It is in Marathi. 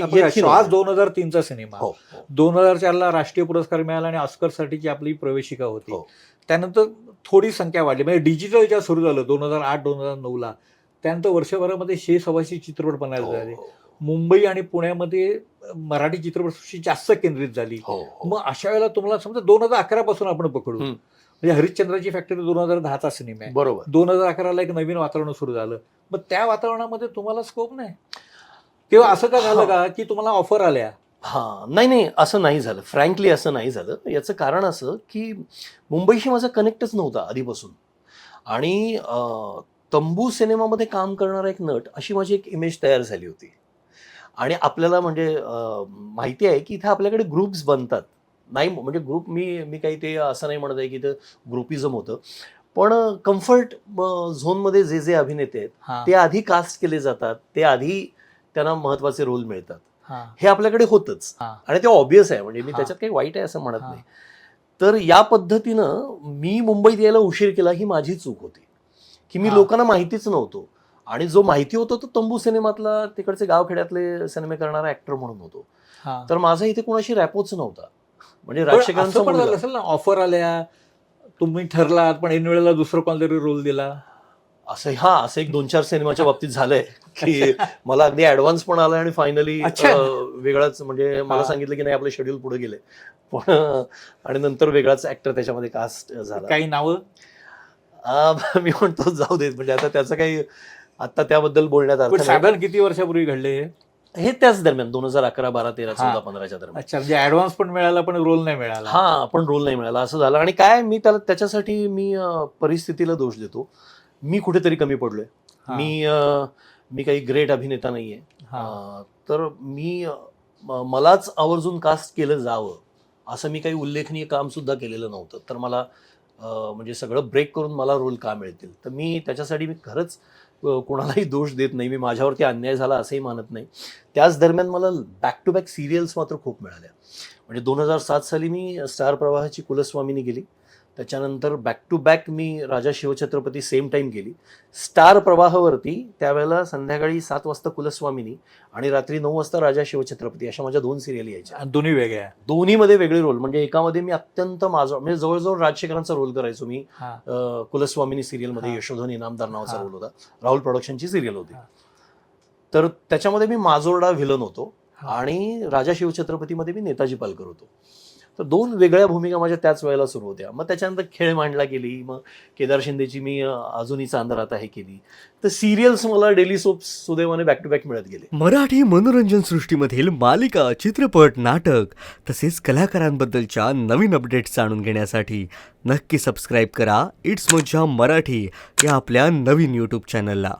बघा, श्वास. दोन हजार तीनचा सिनेमा. हो हो. दोन हजार चारला राष्ट्रीय पुरस्कार मिळाला आणि ऑस्करसाठीची आपली प्रवेशिका होती. हो. त्यानंतर थोडी संख्या वाढली. म्हणजे डिजिटल ज्या सुरू झालं दोन हजार आठ दोन हजार नऊला त्यानंतर वर्षभरामध्ये शे सव्वाशे चित्रपट बनायला हो, झाले. हो, मुंबई आणि पुण्यामध्ये मराठी चित्रपटसृष्टी जास्त केंद्रित झाली. हो, हो. मग अशा वेळेला तुम्हाला समजा दोन हजार अकरा पासून आपण पकडू. हम्म. म्हणजे हरिश्चंद्राची फॅक्टरी दोन हजार दहाचा सिनेमा आहे. बरोबर. दोन हजार अकराला एक नवीन वातावरण सुरू झालं. मग त्या वातावरणामध्ये तुम्हाला स्कोप नाही. किंवा असं का झालं का की तुम्हाला ऑफर आल्या? हा नाही नाही असं नाही झालं. फ्रँकली असं नाही झालं. याचं कारण असं की मुंबईशी माझा कनेक्टच नव्हता आधीपासून. आणि तंबू सिनेमामध्ये काम करणारा एक नट अशी माझी एक इमेज तयार झाली होती. आणि आपल्याला म्हणजे माहिती आहे की इथे आपल्याकडे ग्रुप्स बनतात. नाही म्हणजे ग्रुप मी मी काही ते असं नाही म्हणत आहे की इथं ग्रुपिझम होतं. पण कम्फर्ट झोनमध्ये जे जे अभिनेते आहेत ते आधी कास्ट केले जातात. ते आधी त्यांना महत्त्वाचे रोल मिळतात. हा, हे आपल्याकडे होतच. आणि ते ऑब्वियस आहे. म्हणजे मी. त्याच्यात काही वाईट आहे असं म्हणत. नाही. तर या पद्धतीनं मी मुंबईत यायला उशीर केला ही माझी चूक होती. की मी. लोकांना माहितीच नव्हतो. आणि जो माहिती होतो तो तंबू सिनेमातला तिकडचे गावखेड्यातले सिनेमे करणारा ऍक्टर म्हणून होतो. हा. तर माझा इथे कोणाशी रॅपोच नव्हता. म्हणजे राजशेखरांचा ना ऑफर आल्या तुम्ही ठरलात पण ऐन वेळेला दुसरं कोणतरी रोल दिला. असं हा असं एक दोन चार सिनेमाच्या बाबतीत झालंय की मला अगदी ऍडव्हान्स पण आलाय आणि फायनली. वेगळाच म्हणजे मला. सांगितलं की नाही आपलं शेड्यूल पुढे गेले पण आणि नंतर वेगळाच ऍक्टर त्याच्यामध्ये कास्ट झाला. काही नावं? मी म्हणतो जाऊ देत. म्हणजे आता त्याचं काही आता त्याबद्दल बोलण्यात अर्थ नाही. साधारण किती वर्षापूर्वी घडले हे? त्याच दरम्यान दोन हजार अकरा बारा तेरा. चौदा पंधराच्या दरम्यान. अच्छा म्हणजे ऍडव्हान्स पण मिळाला पण रोल नाही मिळाला. हा पण रोल नाही मिळाला. असं झालं. आणि काय मी त्याला त्याच्यासाठी मी परिस्थितीला दोष देतो. मी कुठेतरी कमी पडलोय. मी मी काही ग्रेट अभिनेता नाहीये. हा. तर मी मलाच आवर्जून कास्ट केलं जावं असं मी काही उल्लेखनीय काम सुद्धा केलेलं नव्हतं. तर मला म्हणजे सगळं ब्रेक करून मला रोल का मिळतील? तर मी त्याच्यासाठी मी खरंच कोणालाही दोष देत नाही. मी माझ्यावरती अन्याय झाला असंही मानत नाही. त्याच दरम्यान मला बॅक टू बॅक सिरियल्स मात्र खूप मिळाल्या. म्हणजे दोन हजार सात साली मी स्टार प्रवाहाची कुलस्वामिनी गेली. त्याच्यानंतर बॅक टू बॅक मी राजा शिवछत्रपती सेम टाईम गेली. स्टार प्रवाहावरती त्यावेळेला संध्याकाळी सात वाजता कुलस्वामिनी आणि रात्री नऊ वाजता राजा शिवछत्रपती अशा माझ्या दोन सिरियल यायच्या. आणि दोन्ही वेगळ्या दोन्हीमध्ये वेगळे रोल म्हणजे एकामध्ये मी अत्यंत माझा म्हणजे जवळजवळ राजशेखरांचा रोल करायचो मी. कुलस्वामिनी सिरियलमध्ये. यशोधन इनामदार नावाचा. रोल होता. राहुल प्रोडक्शनची सिरियल होती. तर त्याच्यामध्ये मी माजोरडा व्हिलन होतो. आणि राजा शिवछत्रपतीमध्ये मी नेताजी पालकर होतो. तर दोन वेगळ्या भूमिका माझ्या त्याच वेळेला सुरू होत्या. मग त्याच्यानंतर खेळ मांडला गेली मग केदार शिंदेची मी अजूनही चांदरात आहे केली. तर सिरियल्स मला डेली सोप्स सुदैवाने बॅक टू बॅक मिळत गेले. मराठी मनोरंजन सृष्टीमधील मालिका चित्रपट नाटक तसेच कलाकारांबद्दलच्या नवीन अपडेट्स जाणून घेण्यासाठी नक्की सबस्क्राईब करा. इट्स मज्जा मराठी या आपल्या नवीन यूट्यूब चॅनलला